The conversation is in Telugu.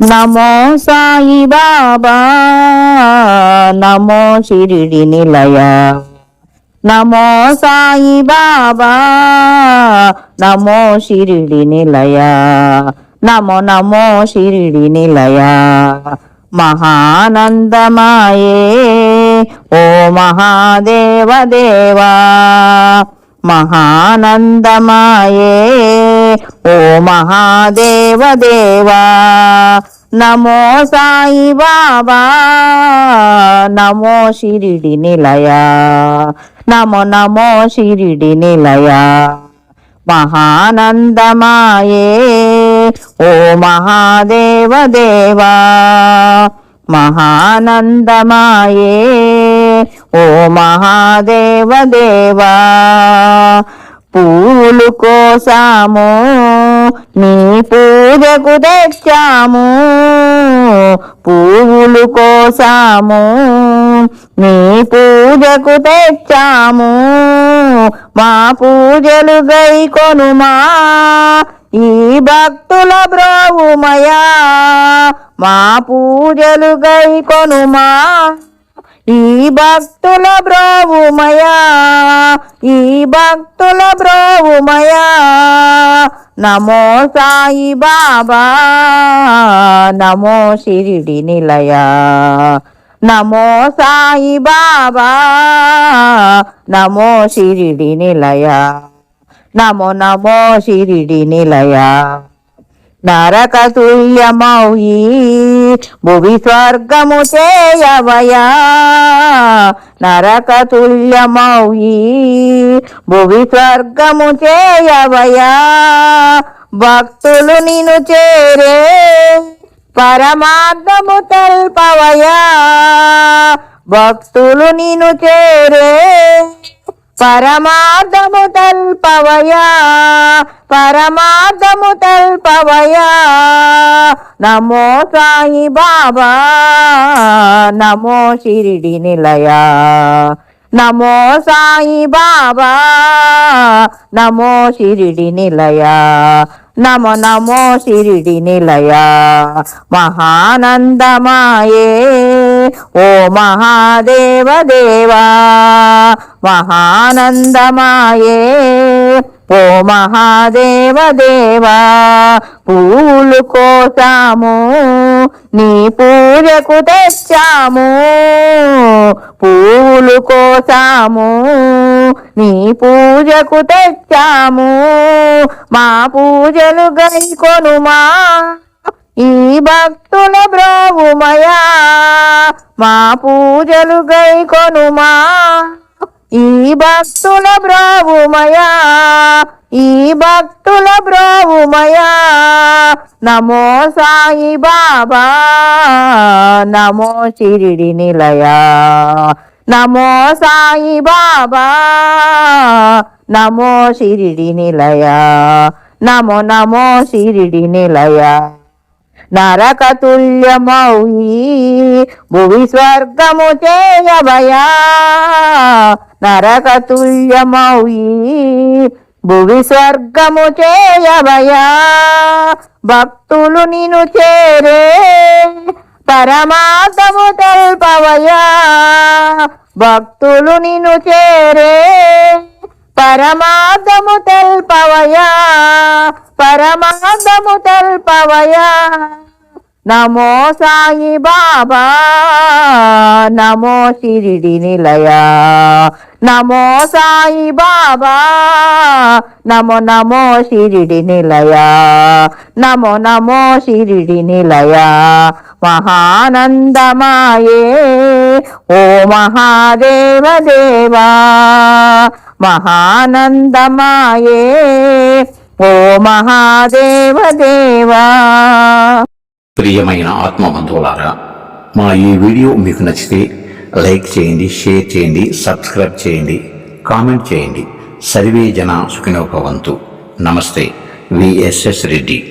నమో సాయి బాబా నమో షిరిడి నిలయ. నమో సాయి బాబా నమో షిరిడి నిలయ. నమో నమో షిరిడి నిలయ. మహానందమాయే ఓ మహాదేవ దేవా మహానందమాయే ఓ మహాదేవ దేవదేవా నమో సాయి బాబా నమో షిరిడి నిలయ నమో నమో షిరిడి నిలయ. మహానందమాయే ఓ మహాదేవదేవా మహానందమాయే ఓ మహాదేవదేవా. పూలు కోసాము నీ పూజకు తెచ్చాము. పూలు కోసాము నీ పూజకు తెచ్చాము. మా పూజలు గై కొనుమా ఈ భక్తుల బ్రోవుమయా మా పూజలు గై కొనుమా. ఈ భక్తుల బ్రోవుమయా ఈ భక్తుల బ్రోవుమయా. నమో సాయి బాబా నమో షిరిడి నిలయ. నమో సాయి బాబా నమో షిరిడి నిలయ. నమో నమో షిరిడి నిలయ. నరకతుల్యమౌయి భువి స్వర్గము చేయవయా? నరకతుల్యమౌయి భువి స్వర్గము చేయవయా? భక్తులు నిను చేరే పరమార్థము తల్పవయా? భక్తులు నిను చేరే పరమార్థము తల్పవయా పరమార్థము తల్పవయా. నమో సాయి బాబా నమో షిరిడి నిలయా. నమో సాయి బాబా నమో షిరిడి నిలయా. నమో నమో షిరిడి నిలయా. మహానందమాయే. ఓ మహాదేవ దేవా మహానందమాయే. ఓ మహాదేవ దేవా పూలు కోసాము నీ పూజకు తెచ్చాము. పూలు కోసాము నీ పూజకు తెచ్చాము. మా పూజలు గైకొనుమా ఈ భక్తుల బ్రోవుమయా మా పూజలు గైకొనుమా ఈ భక్తుల బ్రోవుమయా ఈ భక్తుల బ్రోవుమయా నమో సాయి బాబా నమో షిరిడి నిలయ. నమో సాయి బాబా నమో శిరిడి నిలయ. నమో నమో శిరిడి నిలయ. నరకతుల్యమౌయి భువి స్వర్గము చేయవయా నరకతుల్యమౌయి భువి స్వర్గము చేయవయా భక్తులు నిను చేరే పరమార్థము తెల్పవయా. భక్తులు నిను చేరే పరమాదము తెల్పవయా పరమాదము తెల్పవయా. నమో సాయి బాబా నమో షిరిడి నిలయ. నమో సాయి బాబా నమో నమో షిరిడి నిలయ. నమో నమో షిరిడి నిలయ. మహానందమాయే ఓ మహాదేవ దేవా. మహానందమాయే. ఓ మహాదేవ దేవా ప్రియమైన ఆత్మబంధువులారా మా ఈ వీడియో మీకు నచ్చితే లైక్ చేయండి షేర్ చేయండి సబ్స్క్రైబ్ చేయండి కామెంట్ చేయండి. సర్వే జన సుఖినోపవంతు నమస్తే విఎస్ఎస్ రెడ్డి.